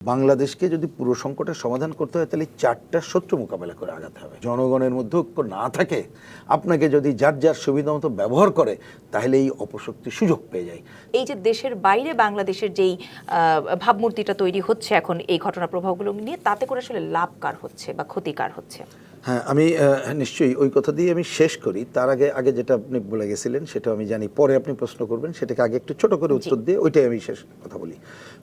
বাংলাদেশকে যদি পুরো সংকটের সমাধান করতে হয় তাহলে চারটা শত্রু মোকাবেলা করে আগাতে হবে। জনগণের মধ্যে ঐক্য না থাকে আপনাকে যদি যার যার সুবিধা মতো ব্যবহার করে তাহলে এই অপশক্তি সুযোগ পেয়ে যায়। এই যে দেশের বাইরে বাংলাদেশের যেই ভাবমূর্তিটা তৈরি হচ্ছে এখন এই ঘটনা প্রভাবগুলো নিয়ে তাতে করে আসলে লাভ কার হচ্ছে বা ক্ষতিকার হচ্ছে? হ্যাঁ আমি নিশ্চয়ই ওই কথা দিয়ে আমি শেষ করি। তার আগে আগে যেটা আপনি বলে গেছিলেন সেটা আমি জানি পরে আপনি প্রশ্ন করবেন সেটাকে আগে একটু ছোট করে উত্তর দিয়ে ওইটাই আমি শেষ কথা বলি।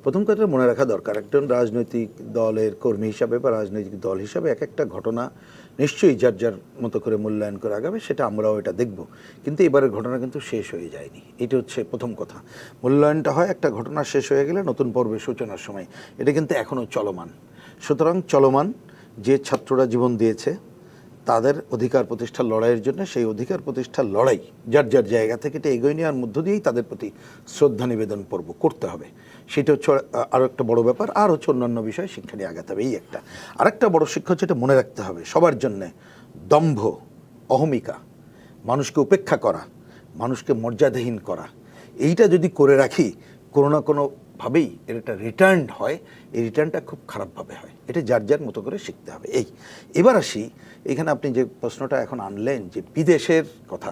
প্রথম কথা মনে রাখা দরকার। একজন রাজনৈতিক দলের কর্মী হিসাবে বা রাজনৈতিক দল হিসাবে এক একটা ঘটনা নিশ্চয়ই যার যার মতো করে মূল্যায়ন করে আগাবে সেটা আমরাও এটা দেখব। কিন্তু এবারের ঘটনা কিন্তু শেষ হয়ে যায়নি। এটা হচ্ছে প্রথম কথা। মূল্যায়নটা হয়, একটা ঘটনা শেষ হয়ে গেলে নতুন পর্বের সূচনার সময়। এটা কিন্তু এখনও চলমান। সুতরাং চলমান যে ছাত্ররা জীবন দিয়েছে তাদের অধিকার প্রতিষ্ঠার লড়াইয়ের জন্য সেই অধিকার প্রতিষ্ঠার লড়াই যার যার জায়গা থেকে এটা এগোয় নেওয়ার মধ্য দিয়েই তাদের প্রতি শ্রদ্ধা নিবেদন পর্ব করতে হবে। সেটা হচ্ছে আরও একটা বড় ব্যাপার, আর হচ্ছে অন্যান্য বিষয়ে শিক্ষা নিয়ে আগাতে হবে, এই একটা। আরেকটা বড় শিক্ষা হচ্ছে এটা মনে রাখতে হবে, সবার জন্যে দম্ভ, অহমিকা, মানুষকে উপেক্ষা করা, মানুষকে মর্যাদাহীন করা। এইটা যদি করে রাখি, কোনো না কোনোভাবেই এর একটা রিটার্ন হয়, এই রিটার্নটা খুব খারাপভাবে হয়। এটা যার যার মতো করে শিখতে হবে। এই, এবার আসি, এখানে আপনি যে প্রশ্নটা এখন আনলেন যে বিদেশের কথা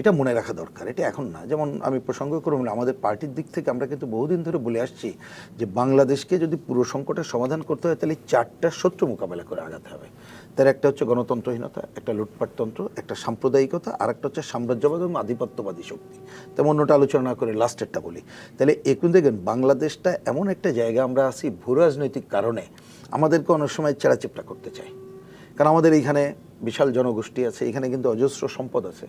এটা মনে রাখা দরকার এটা এখন না। যেমন আমি প্রসঙ্গ করে বললাম, আমাদের পার্টির দিক থেকে আমরা কিন্তু বহুদিন ধরে বলে আসছি যে বাংলাদেশকে যদি পুরো সংকটের সমাধান করতে হয় তাহলে চারটা শত্রু মোকাবেলা করে আগাতে হবে। তার একটা হচ্ছে গণতন্ত্রহীনতা একটা লুটপাটতন্ত্র একটা সাম্প্রদায়িকতা আর একটা হচ্ছে সাম্রাজ্যবাদ এবং আধিপত্যবাদী শক্তি। তেমন অন্যটা আলোচনা করে লাস্টেরটা বলি। তাহলে এখন দেখেন বাংলাদেশটা এমন একটা জায়গা আমরা আছি ভূ রাজনৈতিক কারণে আমাদেরকে অনেক সময় চেরাচেপটা করতে চাই কারণ আমাদের এইখানে বিশাল জনগোষ্ঠী আছে এখানে কিন্তু অজস্র সম্পদ আছে।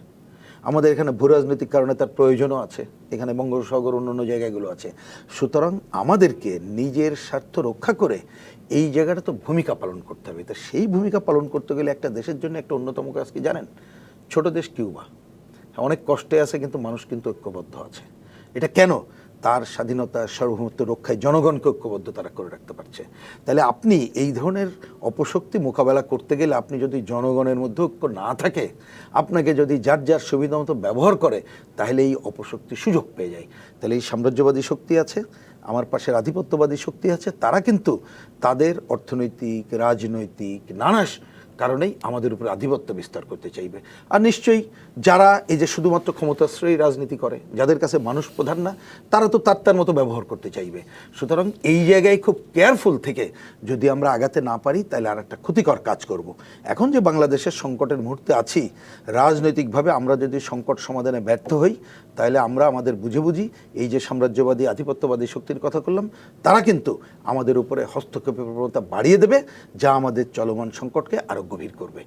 আমাদের এখানে ভূ রাজনৈতিক কারণে তার প্রয়োজনও আছে। এখানে বঙ্গোপসাগর অন্যান্য জায়গাগুলো আছে। সুতরাং আমাদেরকে নিজের স্বার্থ রক্ষা করে এই জায়গাটা তো ভূমিকা পালন করতে হবে। তা সেই ভূমিকা পালন করতে গেলে একটা দেশের জন্য একটা অন্যতম কাজ কি জানেন? ছোট দেশ কিউবা। অনেক কষ্টে আছে কিন্তু মানুষ কিন্তু ঐক্যবদ্ধ আছে। এটা কেন? তার স্বাধীনতা, সার্বভৌমত্ব রক্ষায় জনগণকে ঐক্যবদ্ধ তারা করে রাখতে পারছে। তাহলে আপনি এই ধরনের অপশক্তি মোকাবেলা করতে গেলে আপনি যদি জনগণের মধ্যে ঐক্য না থাকে, আপনাকে যদি যার যার সুবিধা মতো ব্যবহার করে, তাহলে এই অপশক্তি সুযোগ পেয়ে যায়। তাহলে এই সাম্রাজ্যবাদী শক্তি আছে, আমার পাশের আধিপত্যবাদী শক্তি আছে, তারা কিন্তু তাদের অর্থনৈতিক, রাজনৈতিক নানা কারণেই আমাদের উপরে আধিপত্য বিস্তার করতে চাইবে আর নিশ্চয়ই যারা এই যে শুধুমাত্র ক্ষমতাশ্রয়ী রাজনীতি করে, যাদের কাছে মানুষ প্রধান না, তারা তো তার তার মতো ব্যবহার করতে চাইবে সুতরাং এই জায়গায় খুব কেয়ারফুল থেকে যদি আমরা আগাতে না পারি, তাহলে আর একটা ক্ষতিকর কাজ করব। এখন যে বাংলাদেশের সংকটের মুহূর্তে আছি, রাজনৈতিকভাবে আমরা যদি সংকট সমাধানে ব্যর্থ হই, তাহলে আমরা আমাদের বুঝে বুঝি এই যে সাম্রাজ্যবাদী, আধিপত্যবাদী শক্তির কথা করলাম তারা কিন্তু আমাদের উপরে হস্তক্ষেপের প্রবণতা বাড়িয়ে দেবে, যা আমাদের চলমান সংকটকে আরও গভীর করবে।